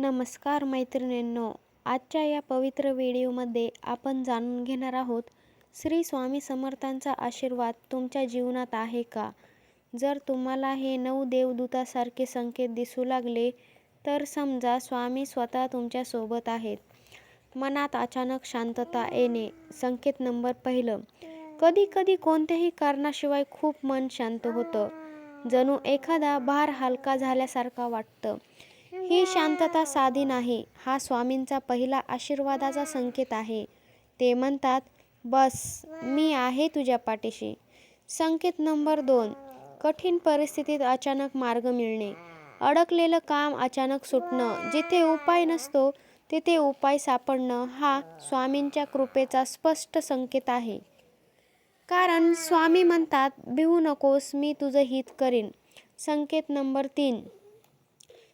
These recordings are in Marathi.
नमस्कार मैत्रिणींनो आजच्या या पवित्र व्हिडिओमध्ये आपण जाणून घेणार आहोत श्री स्वामी समर्थांचा आशीर्वाद तुमच्या जीवनात आहे का? जर तुम्हाला हे नऊ देवदूतासारखे संकेत दिसू लागले तर समजा स्वामी स्वतः तुमच्यासोबत आहेत. मनात अचानक शांतता येणे संकेत नंबर पहिलं. कधी कधी कोणत्याही कारणाशिवाय खूप मन शांत होतं. जणू एखादा भार हलका झाल्यासारखा वाटतं. ही शांतता साधी नाही. हा स्वामींचा पहिला आशीर्वादाचा संकेत आहे. ते म्हणतात बस मी आहे तुझ्या पाठीशी. संकेत नंबर दोन कठीण परिस्थितीत अचानक मार्ग मिळणे. अडकलेलं काम अचानक सुटणं. जिथे उपाय नसतो तिथे उपाय सापडणं हा स्वामींच्या कृपेचा स्पष्ट संकेत आहे. कारण स्वामी म्हणतात भिवू नकोस मी तुझं हित करीन. संकेत नंबर तीन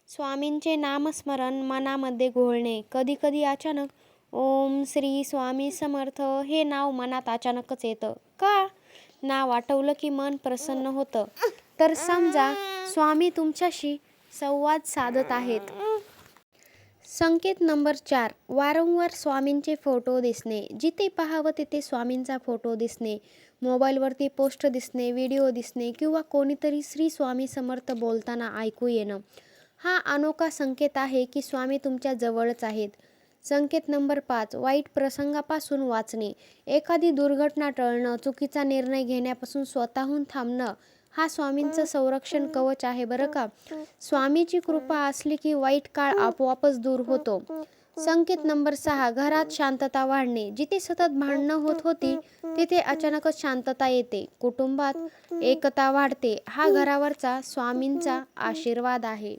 स्वामींचे नामस्मरण मनामध्ये घोळणे. कधीकधी अचानक ओम श्री स्वामी समर्थ हे नाव मनात अचानकच येतं. का? नाव आठवलं की मन प्रसन्न होतं. तर समजा स्वामी तुमच्याशी संवाद साधत आहेत. संकेत नंबर चार. वारंवार स्वामींचे फोटो दिसणे. जिथे पाहावं तिथे स्वामींचा फोटो दिसणे. मोबाईलवरती पोस्ट दिसणे व्हिडिओ दिसणे किंवा कोणीतरी श्री स्वामी समर्थ बोलताना ऐकू येणं. हा अनोखा संकेत आहे की स्वामी तुमच्या जवळच आहेत. संकेत नंबर पाच वाईट प्रसंगापासून वाचणे. एखादी दुर्घटना टळणं चुकीचा निर्णय घेण्यापासून स्वतःहून थांबणं हा स्वामींचं संरक्षण कवच आहे बरं का? स्वामीची कृपा असली की वाईट काळ आपोआपच दूर होतो. संकेत नंबर सहा घरात शांतता वाढणे. जिथे सतत भांडणं होत होती तिथे अचानकच शांतता येते. कुटुंबात एकता वाढते. हा घरावरचा स्वामींचा आशीर्वाद आहे.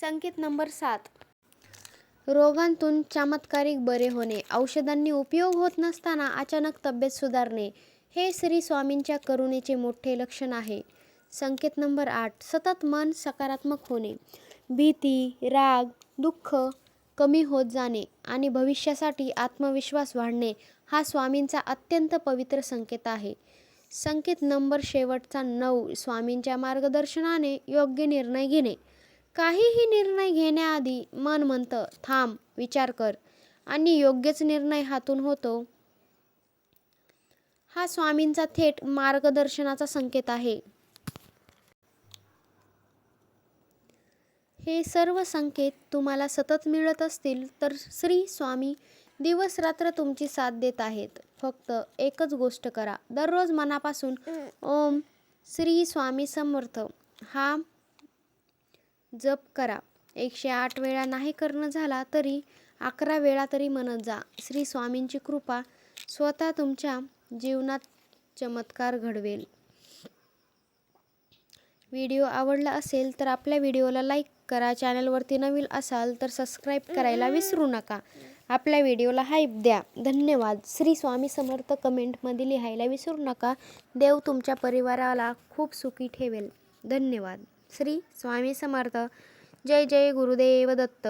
संकेत नंबर सात. रोगांतून चमत्कारिक बरे होणे औषधांनी उपयोग होत नसताना अचानक तब्येत सुधारणे हे श्री स्वामींच्या करुणेचे मोठे लक्षण आहे. संकेत नंबर आठ सतत मन सकारात्मक होणे. भीती राग दुःख कमी होत जाणे आणि भविष्यासाठी आत्मविश्वास वाढणे हा स्वामींचा अत्यंत पवित्र संकेत आहे. संकेत नंबर शेवटचा नऊ स्वामींच्या मार्गदर्शनाने योग्य निर्णय घेणे. काहीही निर्णय घेण्याआधी मन म्हणतं थांब विचार कर. आणि योग्यच निर्णय हातून होतो. हा स्वामींचा थेट मार्गदर्शनाचा संकेत आहे. हे सर्व संकेत तुम्हाला सतत मिळत असतील तर श्री स्वामी दिवस रात्र तुमची साथ देत आहेत. फक्त एकच गोष्ट करा. दररोज मनापासून ओम श्री स्वामी समर्थ. हा जप करा. एकशे आठ वेळा नाही करणं झाला तरी अकरा वेळा तरी म्हणत जा. श्री स्वामींची कृपा स्वतः तुमच्या जीवनात चमत्कार घडवेल. व्हिडिओ आवडला असेल तर आपल्या व्हिडिओला लाईक करा. चॅनलवरती नवीन असाल तर सबस्क्राईब करायला विसरू नका. आपल्या व्हिडिओला हाईप द्या. धन्यवाद. श्री स्वामी समर्थ कमेंटमध्ये लिहायला विसरू नका. देव तुमच्या परिवाराला खूप सुखी ठेवेल. धन्यवाद. श्री स्वामी समर्थ. जय जय गुरुदेव दत्त